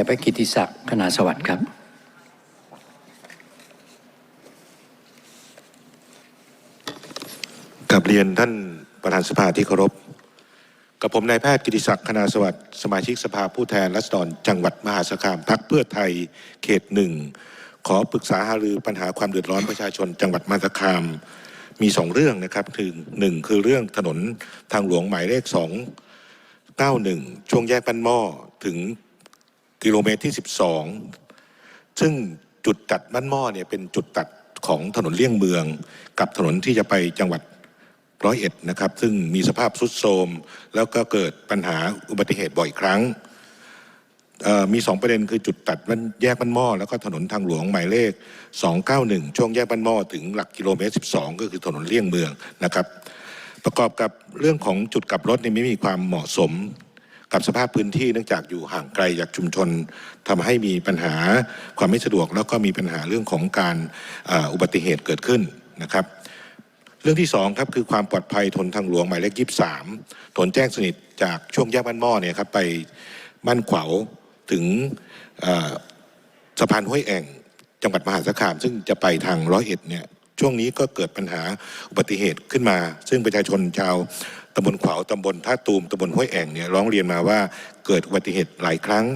นายแพทย์กิติศักดิ์คณาสวัสดิ์ครับ กับเรียนท่านประธานสภาที่เคารพ กับผมนายแพทย์กิติศักดิ์คณาสวัสดิ์สมาชิกสภาผู้แทนราษฎรจังหวัดมหาสารคามพักเพื่อไทยเขตหนึ่งขอปรึกษาหารือปัญหาความเดือดร้อนประชาชนจังหวัดมหาสารคามมีสองเรื่องนะครับคือหนึ่งคือเรื่องถนนทางหลวงหมายเลขสองเก้าหนึ่งช่วงแยกบ้านหม้อถึง กิโลเมตรที่สิบสองซึ่งจุดตัดบ้านหม้อเนี่ยเป็นจุดตัดของถนนเลี่ยงเมือง กับถนนที่จะไปจังหวัดร้อยเอ็ดนะครับ ซึ่งมีสภาพทรุดโทรมแล้วก็เกิดปัญหาอุบัติเหตุบ่อยครั้งมีสองประเด็นคือจุดตัดมันแยกบ้านหม้อแล้วก็ถนนทางหลวงหมายเลข 291 ช่วงแยกบ้านหม้อถึงหลักกิโลเมตร 12 ก็คือถนนเลี่ยงเมืองนะครับ ประกอบกับเรื่องของจุดกลับรถนี่ไม่มีความเหมาะสม กับสภาพพื้นที่เนื่องจากอยู่ห่างไกลจากชุมชนทำให้มีปัญหาความไม่สะดวก แล้วก็มีปัญหาเรื่องของการอ,อุบัติเหตุเกิดขึ้นนะครับ เรื่องที่สองครับคือความปลอดภัยทนทางหลวงหมายเลขยี่สามถนแจ้งสนิทจากช่วงแยกบ้านหม้อเนี่ยครับไปบ้านขวาวถึงสะพานห้วยแอ่งจังหวัดมหาสารคาม ซึ่งจะไปทางร้อยเอ็ดเนี่ยช่วงนี้ก็เกิดปัญหาอุบัติเหตุขึ้นมา ซึ่งประชาชนชาวำบลขวาวตำบลท่าตูมตำบลห้วยแอ่งเนี่ยร้องเรียนมาว่าเกิดอุบัติเหตุหลายครั้ง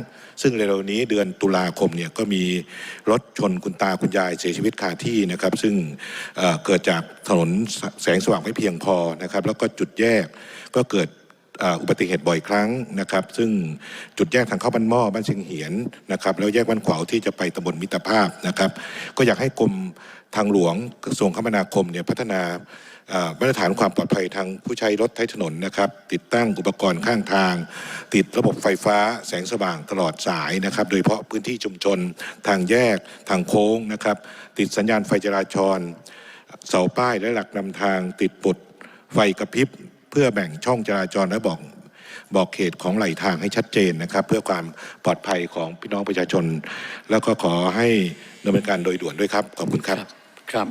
ซึ่งเร็วนี้เดือนตุลาคมเนี่ยก็มีรถชนคุณตาคุณยายเสียชีวิตคาที่นะครับ ซึ่งเเกิดจากถนนแสงสว่างไม่เพียงพอนะครับ แล้วก็จุดแยกก็เกิด อุบัติเหตุบ่อยครั้งนะครับ ซึ่งจุดแยกทางเข้าบ้านหม้อบ้านเชียงเหียนนะครับแล้วแยกบ้านขวาวที่จะไปตำบลมิตรภาพนะครับ ก็อยากให้กรมทางหลวงกระทรวงคมนาคมเนี่ยพัฒนามาตรฐานความปลอดภัยทางผู้ใช้รถใช้ถนนนะครับ ติดตั้งอุปกรณ์ข้างทาง ติดระบบไฟฟ้าแสงสว่างตลอดสายนะครับ โดยเฉพาะพื้นที่ชุมชน ทางแยกทางโค้งนะครับ ติดสัญญาณไฟจราจรเสาป้ายและหลักนำทางติดปุดไฟกระพริบ เพื่อแบ่งช่องจราจรและบอกบอกเขตของไหลทางให้ชัดเจนนะครับ เพื่อความปลอดภัยของพี่น้องประชาชน แล้วก็ขอให้ดำเนินการโดยด่วนด้วยครับ ขอบคุณครับ ครับ